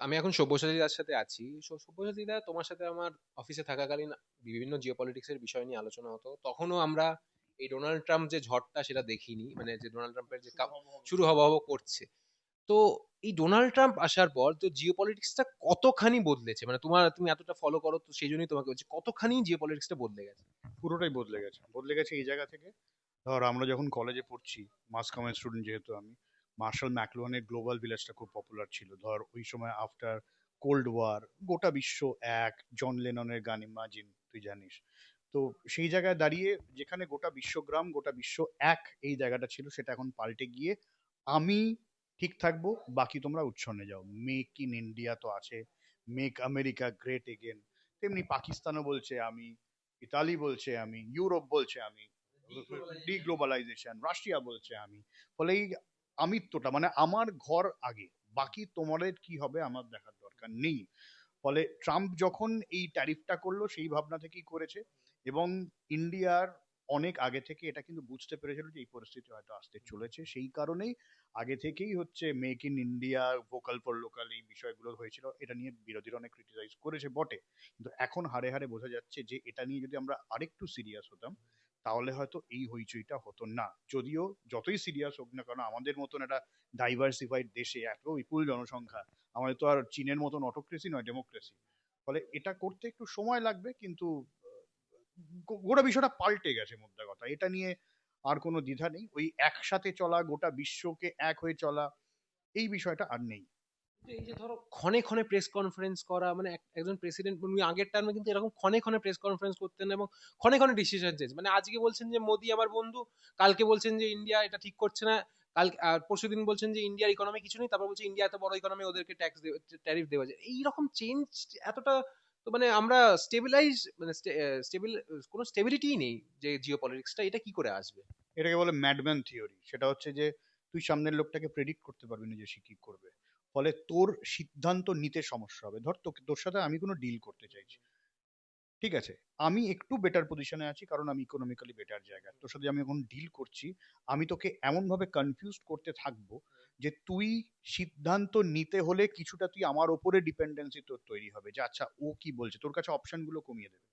আমি এখন সব্যসাচীদার সাথে আছি। সব্যসাচীদা তোমার সাথে আমার অফিসে থাকাকালীন বিভিন্ন জিওপলিটিক্স এর বিষয় নিয়ে আলোচনা হতো। তখনও আমরা এই ডোনাল্ড ট্রাম্প যে ঝড়টা সেটা দেখিনি। মানে যে ডোনাল্ড ট্রাম্পের যে শুরু হওয়া হওয়া করছে। তো এই ডোনাল্ড ট্রাম্প আসার পর তো জিওপলিটিক্সটা কতখানি বদলেছে? মানে তোমার তুমি এতটা ফলো করো তো সেই জন্যই তোমাকে বলছি কতখানি জিওপলিটিক্সটা বদলে গেছে? পুরোটাই বদলে গেছে। বদলে গেছে এই জায়গা থেকে। ধর আমরা যখন কলেজে পড়ছি মাস কমার্স স্টুডেন্ট যেহেতু আমি মার্শাল ম্যাকলুহানের গ্লোবাল ভিলেজটা খুব পপুলার ছিল। ধর ওই সময় আফটার কোল্ড ওয়ার গোটা বিশ্ব এক জন লেননের গান ইমাজিন তুই জানিস। তো সেই জায়গায় দাঁড়িয়ে যেখানে গোটা বিশ্বগ্রাম গোটা বিশ্ব এক এই জায়গাটা ছিল সেটা এখন পাল্টে গিয়ে আমি ঠিক থাকব বাকি তোমরা উচ্ছন্নে যাও। মেক ইন ইন্ডিয়া তো আছে মেক আমেরিকা গ্রেট এগেন তেমনি পাকিস্তানও বলছে আমি ইতালি বলছে আমি ইউরোপ বলছে আমি ডিগ্লোবালাইজেশন রাশিয়া বলছে আমি। ফলে এই আমিত্বটা মানে আমার ঘর আগে, বাকি তোমাদের কি হবে আমার দেখার দরকার নেই। ফলে ট্রাম্প যখন এই ট্যারিফটা করল, সেই ভাবনা থেকেই করেছে এবং ইন্ডিয়ার অনেক আগে থেকে এটা কিন্তু বুঝতে পেরেছিল যে এই পরিস্থিতি হয়তো আসতে চলেছে। সেই কারণেই আগে থেকেই হচ্ছে make in India vocal for local এই বিষয়গুলো হয়েছিল। এটা নিয়ে বিরোধীরা অনেক ক্রিটিসাইজ করেছে বটে। কিন্তু এখন হারে হারে বোঝা যাচ্ছে যে এটা নিয়ে যদি আমরা আরেকটু সিরিয়াস হতাম তাহলে হয়তো এই হইচইটা হতো না। যদিও যতই সিরিয়াস হোক না কারণ আমাদের মতন একটা ডাইভার্সিফাইড দেশে এত বিপুল জনসংখ্যা, আমাদের তো আর চীনের মতন অটোক্রেসি নয় ডেমোক্রেসি ফলে এটা করতে একটু সময় লাগবে, কিন্তু গোটা বিষয়টা পাল্টে গেছে মোদ্দা কথা। এটা নিয়ে আর কোনো দ্বিধা নেই। ওই একসাথে চলা, গোটা বিশ্বকে এক হয়ে চলা, এই বিষয়টা আর নেই। এই যে ধরো ক্ষণে ক্ষণে প্রেস কনফারেন্স করা মানে এক- একজন প্রেসিডেন্ট উনি আগের টার্মে কিন্তু এরকম ক্ষণে ক্ষণে প্রেস কনফারেন্স করতেন এবং ক্ষণে ক্ষণে ডিসিশন চেঞ্জ মানে আজকে বলছেন যে মোদি আমার বন্ধু, কালকে বলছেন যে ইন্ডিয়া এটা ঠিক করছে না কাল পরশু দিন বলছেন যে ইন্ডিয়ার ইকোনমি কিছু নেই, তারপর বলছে ইন্ডিয়া এত বড় ইকোনমি ওদেরকে ট্যাক্স ট্যারিফ দেওয়া যায়। এইরকম চেঞ্জ এতটা তো মানে আমরা স্টেবিলাইজ মানে স্টেবিল কোনো স্টেবিলিটিই নেই যে জিও পলিটিক্সটা এটা কি করে আসবে? এটাকে বলে ম্যাডম্যান থিওরি সেটা হচ্ছে যে তুই সামনের লোকটাকে প্রেডিক্ট করতে পারবি না যে সে কি করবে। ফলে তোর সিদ্ধান্ত নিতে সমস্যা হবে। ধর তোকে, তোর সাথে আমি কোনো ডিল করতে চাইছি। ঠিক আছে? আমি একটু বেটার পজিশনে আছি কারণ আমি ইকোনমিক্যালি বেটার জায়গায়। তোর সাথে আমি এখন ডিল করছি। আমি তোকে এমনভাবে কনফিউজ করতে থাকব যে তুই সিদ্ধান্ত নিতে হলে কিছুটা তুই আমার ওপরে ডিপেন্ডেন্সি তোর তৈরি হবে। যে আচ্ছা ও কি বলছে? তোর কাছে অপশনগুলো কমিয়ে দেবে।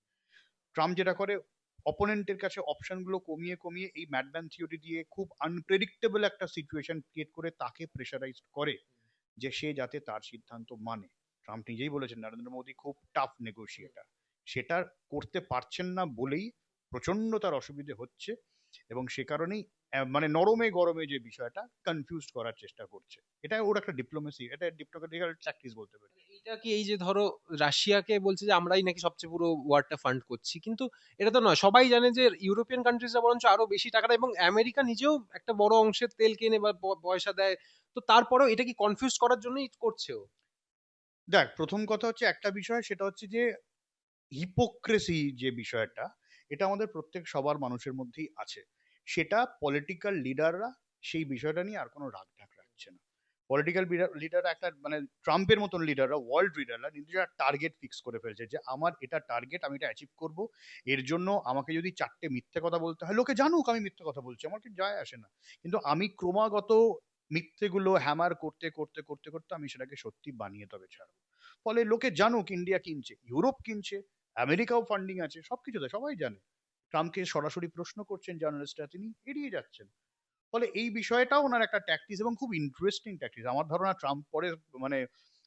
ট্রাম্প যেটা করে অপোনেন্টের কাছে অপশনগুলো কমিয়ে কমিয়ে এই ম্যাডম্যান থিওরি দিয়ে খুব আনপ্রেডিক্টেবল একটা সিচুয়েশন ক্রিয়েট করে তাকে প্রেশারাইজ করে। যে সে যাতে তার সিদ্ধান্ত মানে। ট্রাম্প নিজেই বলেছেন, নরেন্দ্র মোদী খুব টাফ নেগোসিয়েটার সেটা করতে পারছেন না বলেই প্রচণ্ড তার অসুবিধে হচ্ছে এবং সে কারণেই মানে নরমে গরমে যে বিষয়টা কনফিউজ করার চেষ্টা করছে। এটা ওর একটা ডিপ্লোমেসি এটা ডিপ্লোমেটিক্যাল প্র্যাকটিস বলতে পারি। এটা কি এই যে ধরো রাশিয়াকে বলছে যে আমরাই নাকি সবচেয়ে পুরো ওয়ারটা ফান্ড করছি? কিন্তু এটা তো নয়। সবাই জানে যে ইউরোপিয়ান কান্ট্রিজরা বরঞ্চ আরও বেশি টাকাটা এবং আমেরিকা নিজেও একটা বড় অংশের তেল কেনে বা পয়সা দেয়। তো তারপরেও এটা কি কনফিউজ করার জন্যই করছে ও দেখ, প্রথম কথা হচ্ছে একটা বিষয়, সেটা হচ্ছে যে হিপোক্রেসি যে বিষয়টা, এটা আমাদের প্রত্যেক সবার মানুষের মধ্যেই আছে। সেটা পলিটিক্যাল লিডাররা সেই বিষয়টা নিয়ে আর কোনো রাগ ঢাক রাখছে না। পলিটিক্যাল লিডাররা একটা মানে ট্রাম্পের মতন লিডাররা ওয়ার্ল্ড লিডাররা নিজেরা টার্গেট ফিক্স করে ফেলছে যে আমার এটা টার্গেট আমি এটা অ্যাচিভ করব। এর জন্য আমাকে যদি চারটে মিথ্যে কথা বলতে হয়, লোকে জানুক আমি মিথ্যে কথা বলছি, আমার যায় আসে না। কিন্তু আমি ক্রমাগত মিথ্যেগুলো হ্যামার করতে করতে করতে করতে আমি সেটাকে সত্যি বানিয়ে তবে ছাড়বো। ফলে লোকে জানুক ইন্ডিয়া কিনছে ইউরোপ কিনছে আমেরিকাও ফান্ডিং আছে, সবকিছুতে সবাই জানে। ট্রাম্পকে সরাসরি প্রশ্ন করছেন জার্নালিস্টরা তিনি এড়িয়ে যাচ্ছেন। ফলে এই বিষয়টাও ওনার একটা ট্যাকটিস এবং খুব ইন্টারেস্টিং ট্যাকটিস আমার ধারণা ট্রাম্প পরে মানে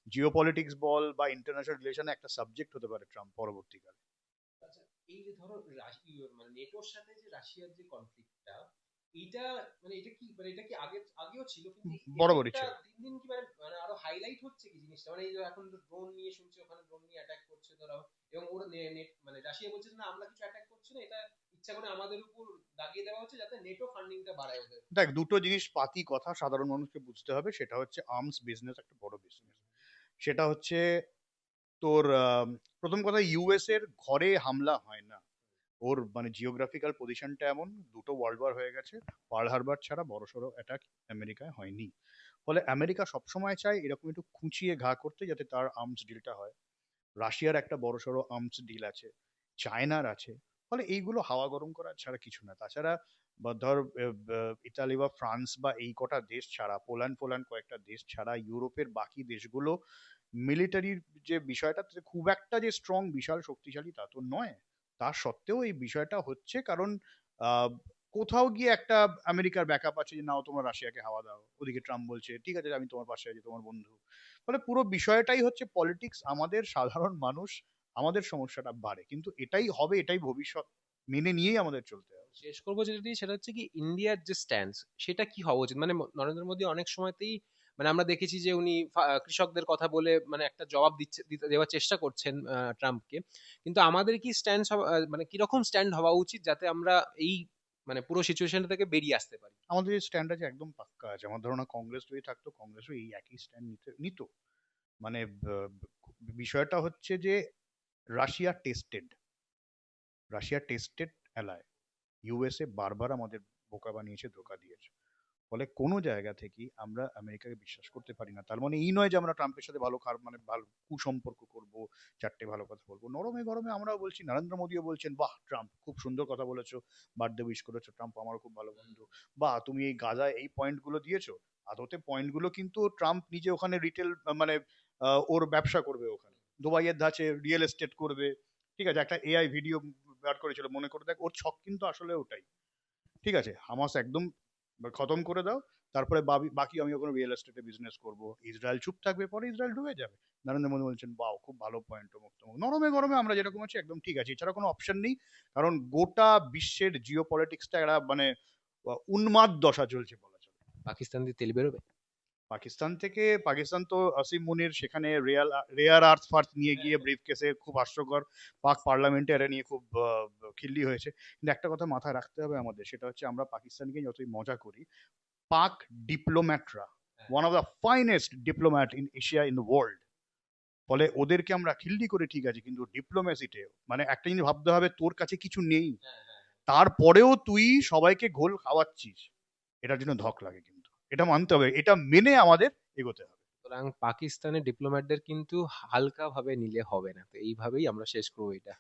জিও পলিটিক্স বল বা ইন্টারন্যাশনাল রিলেশনে একটা সাবজেক্ট হতে পারে ট্রাম্প পরবর্তীকালে। এই যে ধরো মানে নেটোর সাথে যে রাশিয়ার যে কনফ্লিক্টটা এটা মানে এটা কি মানে এটা কি আগে আগেও ছিল? কিন্তু বরাবরই ছিল। দিন দিন কি মানে মানে আরও হাইলাইট হচ্ছে কি জিনিসটা? মানে এই যে এখন ড্রোন নিয়ে শুনছি ওখানে ড্রোন নিয়ে অ্যাটাক করছে ধরো এবং ওরা নেট মানে রাশিয়া বলছে না আমরা কিছু অ্যাটাক করছি না এটা ইচ্ছা করে আমাদের উপর দাগিয়ে দেওয়া হচ্ছে যাতে নেটো ফান্ডিংটা বাড়ায় ওদের। দেখ, দুটো জিনিস পাতি কথা সাধারণ মানুষকে বুঝতে হবে, সেটা হচ্ছে আর্মস বিজনেস একটা বড় বিজনেস সেটা হচ্ছে তোর প্রথম কথা ইউএস এর ঘরে হামলা হয় না। ওর মানে জিওগ্রাফিক্যাল পজিশনটা এমন, দুটো ওয়ার্ল্ড ওয়ার হয়ে গেছে পার্ল হারবার ছাড়া বড়সড় অ্যাটাক আমেরিকায় হয়নি। ফলে আমেরিকা সবসময় চায় এরকম একটু খুঁচিয়ে ঘা করতে যাতে তার আর্মস ডিলটা হয়। রাশিয়ার একটা বড়সড় আর্মস ডিল আছে চায়নার আছে ফলে এইগুলো হাওয়া গরম করা ছাড়া কিছু না। তাছাড়া ধর ইতালি বা ফ্রান্স বা এই কটা দেশ ছাড়া, পোল্যান্ড ফোল্যান্ড কয়েকটা দেশ ছাড়া, ইউরোপের বাকি দেশগুলো মিলিটারির যে বিষয়টা খুব একটা যে স্ট্রং বিশাল, শক্তিশালী তা তো নয়। তা সত্ত্বেও এই বিষয়টা হচ্ছে কারণ কোথাও গিয়ে একটা আমেরিকার ব্যাকআপ আছে যে, নাও, তোমরা রাশিয়াকে হাওয়া দাও। ওদিকে ট্রাম্প বলছে, ঠিক আছে, আমি তোমার পাশে আছি, তোমার বন্ধু। ফলে পুরো বিষয়টাই হচ্ছে পলিটিক্স আমাদের সাধারণ মানুষ আমাদের সমস্যাটা বাড়ে। কিন্তু এটাই হবে এটাই ভবিষ্যৎ মেনে নিয়েই আমাদের চলতে হবে। শেষ করব যেটা দিয়ে সেটা হচ্ছে কি ইন্ডিয়ার যে স্ট্যান্ড সেটা কি হওয়া উচিত? মানে নরেন্দ্র মোদী অনেক সময়তেই মানে আমরা দেখেছি যে উনি কৃষকদের কথা বলে মানে একটা জবাব দিচ্ছে দিতে দেওয়ার চেষ্টা করছেন ট্রাম্পকে। কিন্তু আমাদের কি স্ট্যান্ড মানে কীরকম স্ট্যান্ড হওয়া উচিত যাতে আমরা এই মানে পুরো সিচুয়েশনটা থেকে বেরিয়ে আসতে পারি? আমাদের যে স্ট্যান্ড আছে একদম পাক্কা আছে। আমার ধারণা কংগ্রেস যদি থাকতো কংগ্রেসও এই একই স্ট্যান্ড নিতে নিত। মানে বিষয়টা হচ্ছে যে Russia tested Russia tested ally USA বারবার আমাদের বোকা বানিয়েছে, ধোকা দিয়েছে। ফলে কোনো জায়গা থেকেই আমরা আমেরিকাকে বিশ্বাস করতে পারি না। তার মানে এই নয় যে আমরা ট্রাম্পের সাথে ভালো খারাপ মানে ভালো কুসম্পর্ক করব, চারটে ভালো কথা বলব। নরমে গরমে আমরাও বলছি, নরেন্দ্র মোদীও বলছেন, বাহ, ট্রাম্প, খুব সুন্দর কথা বলেছ, বার্থডে উইশ করেছ, ট্রাম্প আমারও খুব ভালো বন্ধু। বা তুমি এই গাজায় এই পয়েন্টগুলো দিয়েছ, আদতে পয়েন্টগুলো কিন্তু ট্রাম্প নিজে ওখানে রিটেল মানে ওর ব্যবসা করবে ওখানে। দুবাইয়ের ধাঁচে রিয়েল এস্টেট করবে, ঠিক আছে? একটা এআই ভিডিও বার করেছিল, মনে করে দেখ, ওর ছক কিন্তু আসলে ওটাই। ঠিক আছে? হামাস একদম খতম করে দাও, তারপরে বাকি আমি ওখানে রিয়েল এস্টেটে বিজনেস করব। ইসরায়েল চুপ থাকবে, পরে ইসরায়েল ডুবে যাবে। নরেন্দ্র মোদী বলছেন বাও খুব ভালো পয়েন্ট মুক্ত নরমে গরমে আমরা যেরকম আছি, একদম ঠিক আছে। এছাড়া কোনো অপশন নেই, কারণ গোটা বিশ্বের জিও পলিটিক্সটা একটা মানে উন্মাদ দশা চলছে বলা চলে। পাকিস্তান দিয়ে তেল বেরোবে? পাকিস্তান থেকে পাকিস্তান তো আসিম মুনির সেখানে রেয়াল রেয়ার আর্থ ফার্থ নিয়ে গিয়ে ব্রিফ কেসে খুব হাস্যকর পাক পার্লামেন্টে এটা নিয়ে খুব খিল্লি হয়েছে। কিন্তু একটা কথা মাথায় রাখতে হবে আমাদের সেটা হচ্ছে আমরা পাকিস্তানকে যতই মজা করি Pak ডিপ্লোম্যাটরা one of the finest diplomat in Asia in the world ফলে ওদেরকে আমরা খিল্লি করে ঠিক আছে কিন্তু ডিপ্লোম্যাসিতে মানে একটা জিনিস ভাবতে হবে তোর কাছে কিছু নেই। তারপরেও তুই সবাইকে ঘোল খাওয়াচ্ছিস এটার জন্য ধক লাগে এটা মানতে হবে, এটা মেনে আমাদের এগোতে হবে। সুতরাং পাকিস্তানের ডিপ্লোম্যাটদের কিন্তু হালকা ভাবে নিলে হবে না, তো এইভাবেই আমরা শেষ করব এটা।